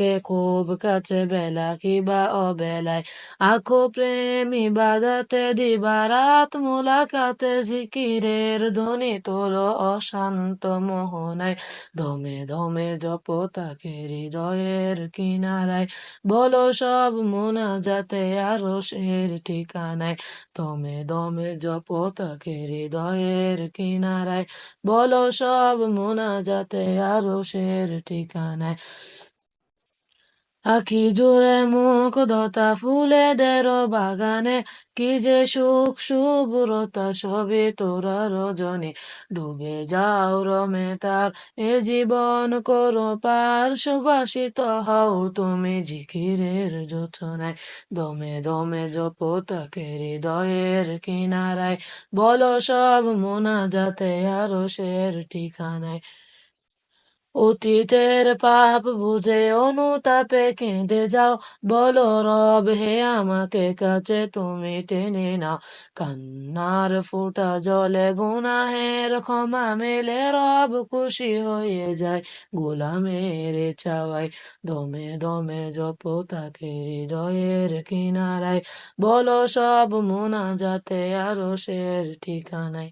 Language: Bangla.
থাকে খুব কাছে বেলা কিবা অবেলায়। আখো প্রেমী বাজাতে দিবা রাত, মোলাকাতে জিকিরের ধ্বনি তোলো অশান্ত মোহনায়। দমে দমে জপ তাকে হৃদয়ের কিনারায়। বলো সব মোনা যাতে আরও শের ঠিকানায়। দমে দমে জপ তাকে হৃদয়ের কিনারায়। বলো সব মোনা যাতে আরও শের ঠিকানায়। আখি জুড়ে মুখ দতা ফুলেদের বাগানে। কি যে সুখ শুভ্রতা সবে তোরা রজনী। ডুবে যাও রমে তার, এ জীবন করো পার সুবাসিত হও তুমি জিকিরের যোচনায় দমে দমে জপ তাকে হৃদয়ের কিনারায়। বলো সব মোনা যাতে আরও শের ঠিকানায়। অতীতের পাপ বুঝে অনুতাপে কেঁদে যাও। বলো, রব, হে আমাকে কাছে তুমি টেনে নাও। কান্নার ফুটা জলে গুনাহের ক্ষমা মেলে রব খুশি হয়ে যায় গোলামের চাওয়াই দমে দমে জপ তাকে হৃদয়ের কিনারায়। বলো, সব মোনা যাতে আরও শের ঠিকানায়।